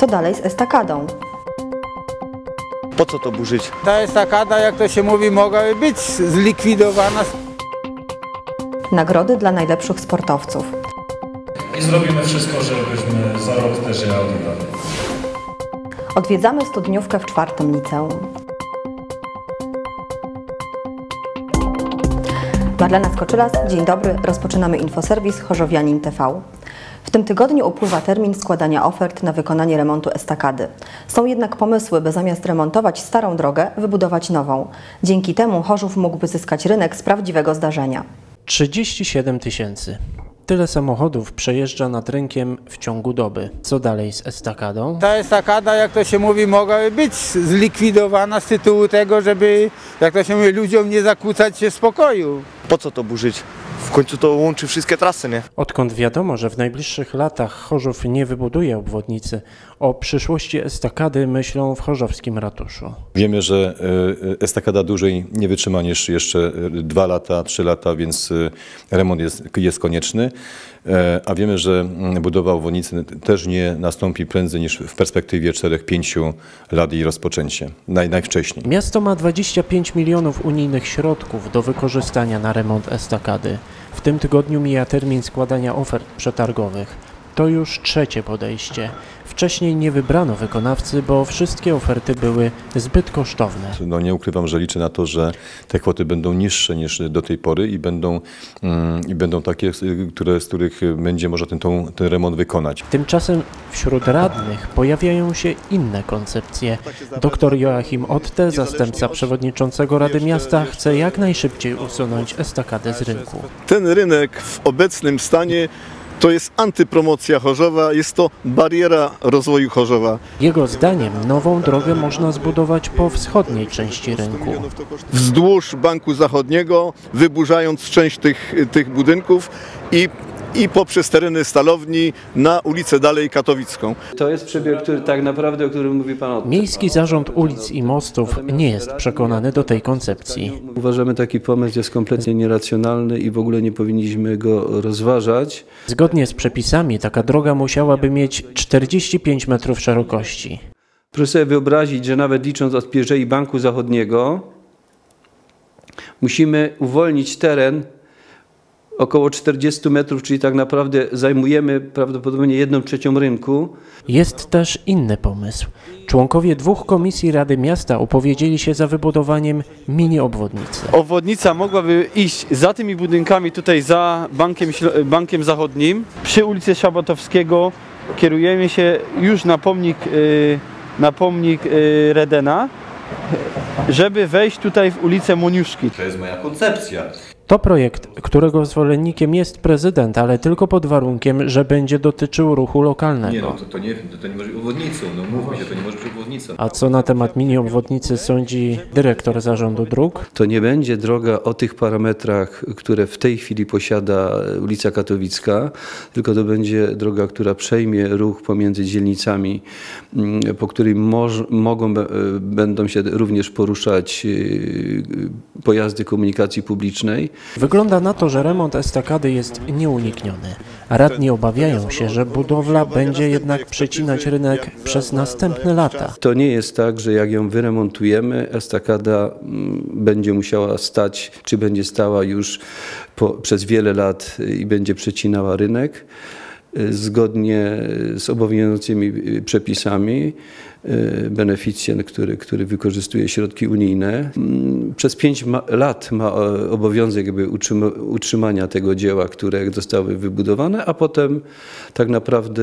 Co dalej z estakadą? Po co to burzyć? Ta estakada, jak to się mówi, mogłaby być zlikwidowana. Nagrody dla najlepszych sportowców. I zrobimy wszystko, żebyśmy za rok też je oddali. Odwiedzamy studniówkę w czwartym liceum. Magdalena Skoczylas, dzień dobry. Rozpoczynamy infoserwis Chorzowianin TV. W tym tygodniu upływa termin składania ofert na wykonanie remontu estakady. Są jednak pomysły, by zamiast remontować starą drogę, wybudować nową. Dzięki temu Chorzów mógłby zyskać rynek z prawdziwego zdarzenia. 37 tysięcy. Tyle samochodów przejeżdża nad rynkiem w ciągu doby. Co dalej z estakadą? Ta estakada, jak to się mówi, mogłaby być zlikwidowana z tytułu tego, żeby, jak to się mówi, ludziom nie zakłócać się spokoju. Po co to burzyć? W końcu to łączy wszystkie trasy, nie? Odkąd wiadomo, że w najbliższych latach Chorzów nie wybuduje obwodnicy, o przyszłości estakady myślą w chorzowskim ratuszu. Wiemy, że e, estakada dłużej nie wytrzyma niż jeszcze e, dwa lata, trzy lata, więc e, remont jest, jest konieczny. E, A wiemy, że mm, budowa obwodnicy też nie nastąpi prędzej niż w perspektywie 4-5 lat jej rozpoczęcie, naj, najwcześniej. Miasto ma 25 milionów unijnych środków do wykorzystania na remont estakady. W tym tygodniu mija termin składania ofert przetargowych. To już trzecie podejście. Wcześniej nie wybrano wykonawcy, bo wszystkie oferty były zbyt kosztowne. No nie ukrywam, że liczę na to, że te kwoty będą niższe niż do tej pory i będą, mm, i będą takie, które, z których będzie można ten, tą, ten remont wykonać. Tymczasem wśród radnych pojawiają się inne koncepcje. Doktor Joachim Otte, zastępca przewodniczącego Rady Miasta, chce jak najszybciej usunąć estakadę z rynku. Ten rynek w obecnym stanie to jest antypromocja Chorzowa, jest to bariera rozwoju Chorzowa. Jego zdaniem nową drogę można zbudować po wschodniej części rynku. Wzdłuż Banku Zachodniego, wyburzając część tych, tych budynków i, i poprzez tereny stalowni na ulicę dalej Katowicką. To jest przebieg, który tak naprawdę, o którym mówi Pan. Miejski Zarząd Ulic i Mostów nie jest przekonany do tej koncepcji. Uważamy taki pomysł jest kompletnie nieracjonalny i w ogóle nie powinniśmy go rozważać. Zgodnie z przepisami taka droga musiałaby mieć 45 metrów szerokości. Proszę sobie wyobrazić, że nawet licząc od pierzei Banku Zachodniego, musimy uwolnić teren około 40 metrów, czyli tak naprawdę zajmujemy prawdopodobnie jedną trzecią rynku. Jest też inny pomysł. Członkowie dwóch komisji Rady Miasta opowiedzieli się za wybudowaniem mini obwodnicy. Obwodnica mogłaby iść za tymi budynkami tutaj za bankiem, bankiem zachodnim. Przy ulicy Szabatowskiego kierujemy się już na pomnik, y, na pomnik y, Redena, żeby wejść tutaj w ulicę Moniuszki. To jest moja koncepcja. To projekt, którego zwolennikiem jest prezydent, ale tylko pod warunkiem, że będzie dotyczył ruchu Nie no, lokalnego. to, to, nie, to, to nie może być obwodnicą, no mówmy się, to nie może być obwodnicą. A co na temat mini obwodnicy sądzi dyrektor zarządu dróg? To nie będzie droga o tych parametrach, które w tej chwili posiada ulica Katowicka, tylko to będzie droga, która przejmie ruch pomiędzy dzielnicami, mm, po której moż, mogą, be- będą się również poruszać yy, pojazdy komunikacji publicznej. Wygląda na to, że remont estakady jest nieunikniony. Radni obawiają się, że budowla będzie jednak przecinać rynek przez następne lata. To nie jest tak, że jak ją wyremontujemy, estakada mm, będzie musiała stać, czy będzie stała już po, przez wiele lat i będzie przecinała rynek. Y, Zgodnie z obowiązującymi y, przepisami y, beneficjent, który, który wykorzystuje środki unijne, mm, przez pięć ma, lat ma e, obowiązek jakby utrzyma, utrzymania tego dzieła, które zostały wybudowane, a potem tak naprawdę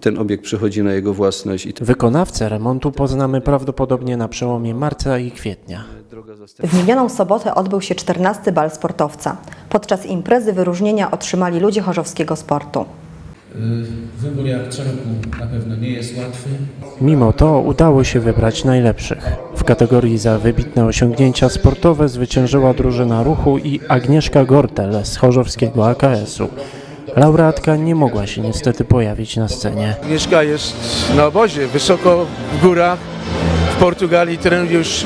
ten obiekt przechodzi na jego własność i to Wykonawcę remontu poznamy prawdopodobnie na przełomie marca i kwietnia. W minioną sobotę odbył się 14 bal sportowca. Podczas imprezy wyróżnienia otrzymali ludzie chorzowskiego sportu. Wybór jak co roku na pewno nie jest łatwy. Mimo to udało się wybrać najlepszych. W kategorii za wybitne osiągnięcia sportowe zwyciężyła drużyna ruchu i Agnieszka Gortel z chorzowskiego AKS-u. Laureatka nie mogła się niestety pojawić na scenie. Agnieszka jest na obozie, wysoko w górach. W Portugalii trenuje już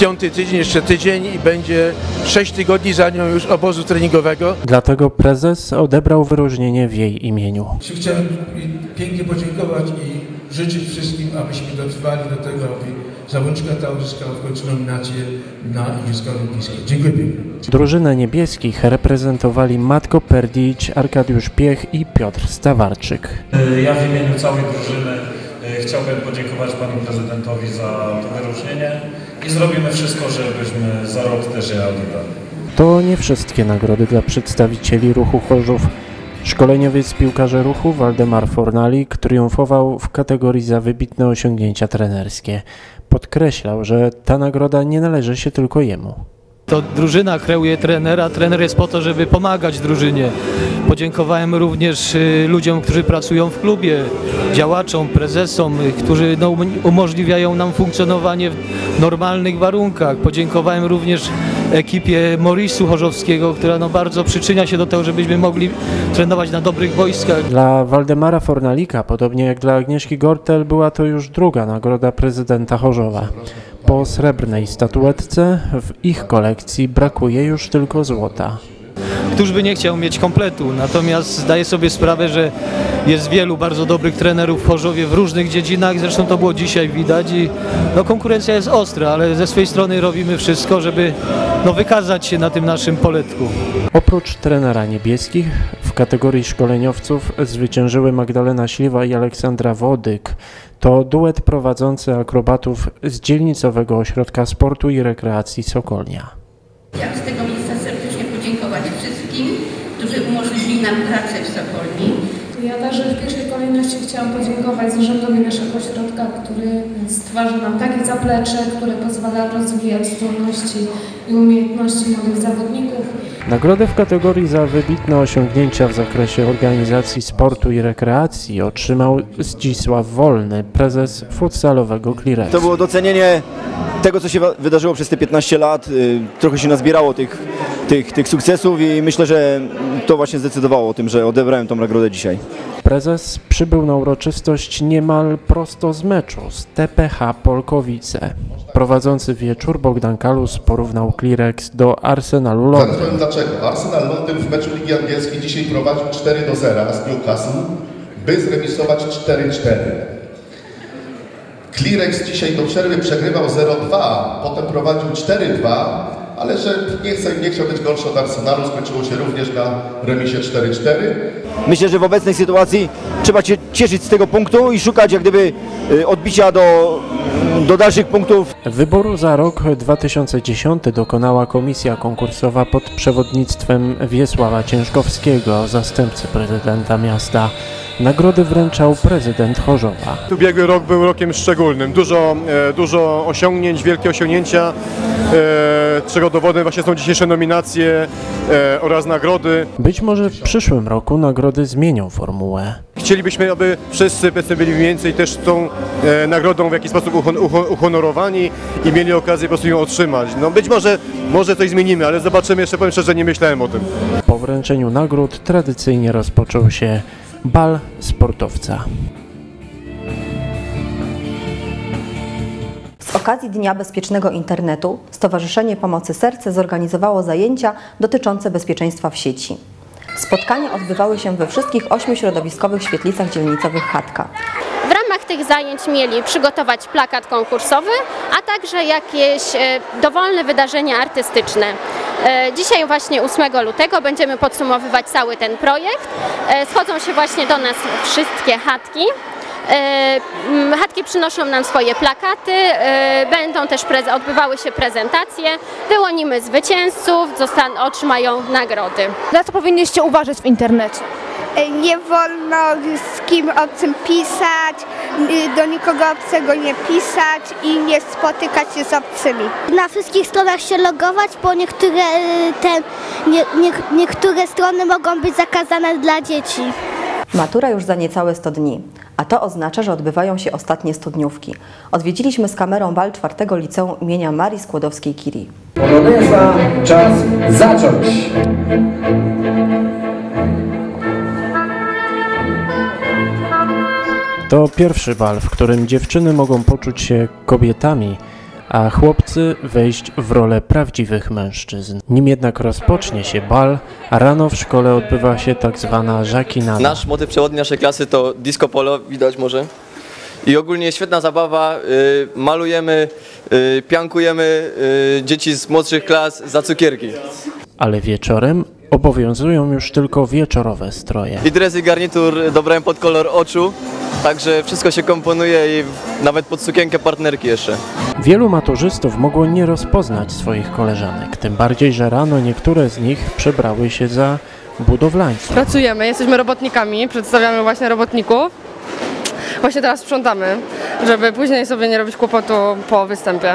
piąty tydzień, jeszcze tydzień i będzie sześć tygodni za nią już obozu treningowego. Dlatego prezes odebrał wyróżnienie w jej imieniu. Chciałem pięknie podziękować i życzyć wszystkim, abyśmy dotrwali do tego, aby Zawodniczka ta uzyskała w końcu nominację na Igrzyska Olimpijskie. Dziękuję pięknie. Drużynę niebieskich reprezentowali Matko Perdić, Arkadiusz Piech i Piotr Stawarczyk. Ja w imieniu całej drużyny e, chciałbym podziękować panu prezydentowi za to wyróżnienie i zrobimy wszystko, żebyśmy za rok też je oddali. To nie wszystkie nagrody dla przedstawicieli ruchu Chorzów. Szkoleniowiec piłkarze ruchu Waldemar Fornalik triumfował w kategorii za wybitne osiągnięcia trenerskie. Podkreślał, że ta nagroda nie należy się tylko jemu. To drużyna kreuje trenera, trener jest po to, żeby pomagać drużynie. Podziękowałem również y, ludziom, którzy pracują w klubie, działaczom, prezesom, y, którzy no, um- umożliwiają nam funkcjonowanie w normalnych warunkach. Podziękowałem również ekipie Morisu Chorzowskiego, która no, bardzo przyczynia się do tego, żebyśmy mogli trenować na dobrych boiskach. Dla Waldemara Fornalika, podobnie jak dla Agnieszki Gortel, była to już druga nagroda prezydenta Chorzowa. Po srebrnej statuetce w ich kolekcji brakuje już tylko złota. Któż by nie chciał mieć kompletu, natomiast zdaję sobie sprawę, że jest wielu bardzo dobrych trenerów w Chorzowie w różnych dziedzinach, zresztą to było dzisiaj widać i no, konkurencja jest ostra, ale ze swojej strony robimy wszystko, żeby no, wykazać się na tym naszym poletku. Oprócz trenera niebieskich w kategorii szkoleniowców zwyciężyły Magdalena Śliwa i Aleksandra Wodyk. To duet prowadzący akrobatów z dzielnicowego ośrodka sportu i rekreacji Sokolnia. Chciałam z tego miejsca serdecznie podziękować wszystkim, którzy umożliwili nam pracę w Sokolni. Ja także w kolejności chciałam podziękować zarządowi naszego ośrodka, który stwarza nam takie zaplecze, które pozwala rozwijać zdolności i umiejętności młodych zawodników. Nagrodę w kategorii za wybitne osiągnięcia w zakresie organizacji sportu i rekreacji otrzymał Zdzisław Wolny, prezes futsalowego Kliresu. To było docenienie tego, co się wydarzyło przez te 15 lat. Y, Trochę się nazbierało tych, tych, tych sukcesów i myślę, że to właśnie zdecydowało o tym, że odebrałem tą nagrodę dzisiaj. Prezes przybył na uroczystość niemal prosto z meczu z TPH Polkowice. Prowadzący wieczór Bogdan Kalus porównał Klirex do Arsenalu Zaraz Londyn. powiem dlaczego. Arsenal Londyn w meczu Ligi Angielskiej dzisiaj prowadził 4 do 0 z Newcastle, by zremisować 4-4. Klirex dzisiaj do przerwy przegrywał 0-2, potem prowadził 4-2, ale że nie, chce, nie chciał być gorszy od Arsenalu, skończyło się również na remisie 4-4. Myślę, że w obecnej sytuacji trzeba się cieszyć z tego punktu i szukać jak gdyby y, odbicia do, do dalszych punktów. Wyboru za rok 2010 dokonała komisja konkursowa pod przewodnictwem Wiesława Ciężkowskiego, zastępcy prezydenta miasta. Nagrody wręczał prezydent Chorzowa. Ubiegły rok był rokiem szczególnym. Dużo, e, dużo osiągnięć, wielkie osiągnięcia, e, czego dowodem właśnie są dzisiejsze nominacje e, oraz nagrody. Być może w przyszłym roku nagrody zmienią formułę. Chcielibyśmy, aby wszyscy powiedzmy, byli więcej też tą nagrodą w jakiś sposób uhon, uho- uhonorowani i mieli okazję po prostu ją otrzymać. No być może, może coś zmienimy, ale zobaczymy. Jeszcze powiem szczerze, nie myślałem o tym. Po wręczeniu nagród tradycyjnie rozpoczął się bal sportowca. Z okazji Dnia Bezpiecznego Internetu Stowarzyszenie Pomocy Serce zorganizowało zajęcia dotyczące bezpieczeństwa w sieci. Spotkania odbywały się we wszystkich ośmiu środowiskowych świetlicach dzielnicowych Chatka. Tych zajęć mieli przygotować plakat konkursowy, a także jakieś e, dowolne wydarzenia artystyczne. E, Dzisiaj właśnie 8 lutego będziemy podsumowywać cały ten projekt. E, Schodzą się właśnie do nas wszystkie chatki. Chatki przynoszą nam swoje plakaty, będą też odbywały się prezentacje, wyłonimy zwycięzców, otrzymają nagrody. Na co powinniście uważać w internecie? Nie wolno z kim obcym pisać, y, do nikogo obcego nie pisać i nie spotykać się z obcymi. Na wszystkich stronach się logować, bo niektóre, y, te, nie, nie, niektóre strony mogą być zakazane dla dzieci. Matura już za niecałe 100 dni, a to oznacza, że odbywają się ostatnie studniówki. Odwiedziliśmy z kamerą bal czwartego liceum imienia Marii Skłodowskiej-Curie. Poloneza, czas zacząć! To pierwszy bal, w którym dziewczyny mogą poczuć się kobietami, a chłopcy wejść w rolę prawdziwych mężczyzn. Nim jednak rozpocznie się bal, rano w szkole odbywa się tak zwana żakinada. Nasz motyw przewodni naszej klasy to disco polo, widać może. I ogólnie świetna zabawa, y, malujemy, y, piankujemy y, dzieci z młodszych klas za cukierki. Ale wieczorem obowiązują już tylko wieczorowe stroje. I dres i garnitur dobrałem pod kolor oczu, także wszystko się komponuje i nawet pod sukienkę partnerki jeszcze. Wielu maturzystów mogło nie rozpoznać swoich koleżanek, tym bardziej, że rano niektóre z nich przebrały się za budowlańców. Pracujemy, jesteśmy robotnikami, przedstawiamy właśnie robotników. Właśnie teraz sprzątamy, żeby później sobie nie robić kłopotu po występie.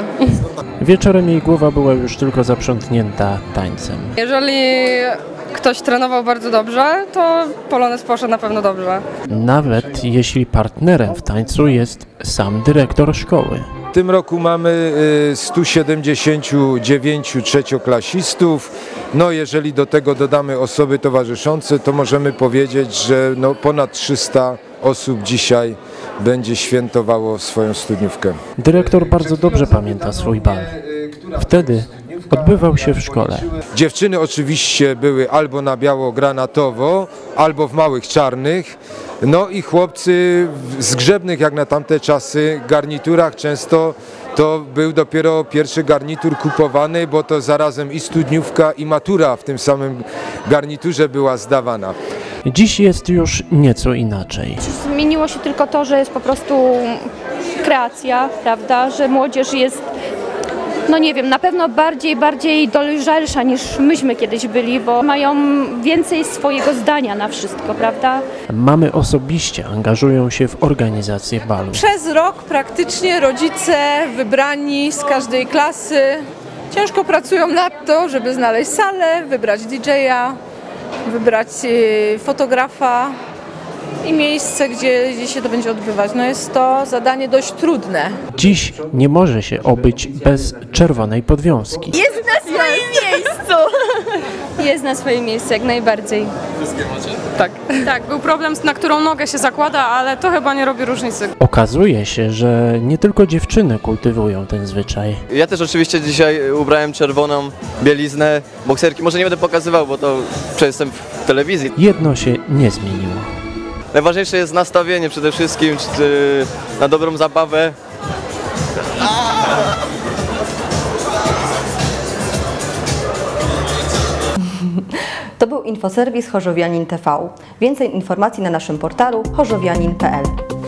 Wieczorem jej głowa była już tylko zaprzątnięta tańcem. Jeżeli ktoś trenował bardzo dobrze, to Polonez poszedł na pewno dobrze. Nawet jeśli partnerem w tańcu jest sam dyrektor szkoły. W tym roku mamy y, 179 trzecioklasistów. No jeżeli do tego dodamy osoby towarzyszące, to możemy powiedzieć, że no, ponad 300 osób dzisiaj będzie świętowało swoją studniówkę. Dyrektor bardzo dobrze pamięta swój bal. Wtedy odbywał się w szkole. Dziewczyny oczywiście były albo na biało-granatowo, albo w małych czarnych. No i chłopcy w zgrzebnych jak na tamte czasy garniturach często to był dopiero pierwszy garnitur kupowany, bo to zarazem i studniówka i matura w tym samym garniturze była zdawana. Dziś jest już nieco inaczej. Zmieniło się tylko to, że jest po prostu kreacja, prawda, że młodzież jest, no nie wiem, na pewno bardziej, bardziej dojrzalsza niż myśmy kiedyś byli, bo mają więcej swojego zdania na wszystko, prawda? Mamy osobiście angażują się w organizację balu. Przez rok praktycznie rodzice wybrani z każdej klasy ciężko pracują nad to, żeby znaleźć salę, wybrać DJ-a, wybrać y, fotografa i miejsce, gdzie, gdzie się to będzie odbywać. No jest to zadanie dość trudne. Dziś nie może się obyć bez czerwonej podwiązki. Jest na swoim miejscu! Jest na swoim miejscu, jak najbardziej. Tak. Tak, był problem, na którą nogę się zakłada, ale to chyba nie robi różnicy. Okazuje się, że nie tylko dziewczyny kultywują ten zwyczaj. Ja też oczywiście dzisiaj ubrałem czerwoną bieliznę, bokserki. Może nie będę pokazywał, bo to jestem w telewizji. Jedno się nie zmieniło. Najważniejsze jest nastawienie przede wszystkim czy na dobrą zabawę. To był infoserwis Chorzowianin TV. Więcej informacji na naszym portalu chorzowianin.pl.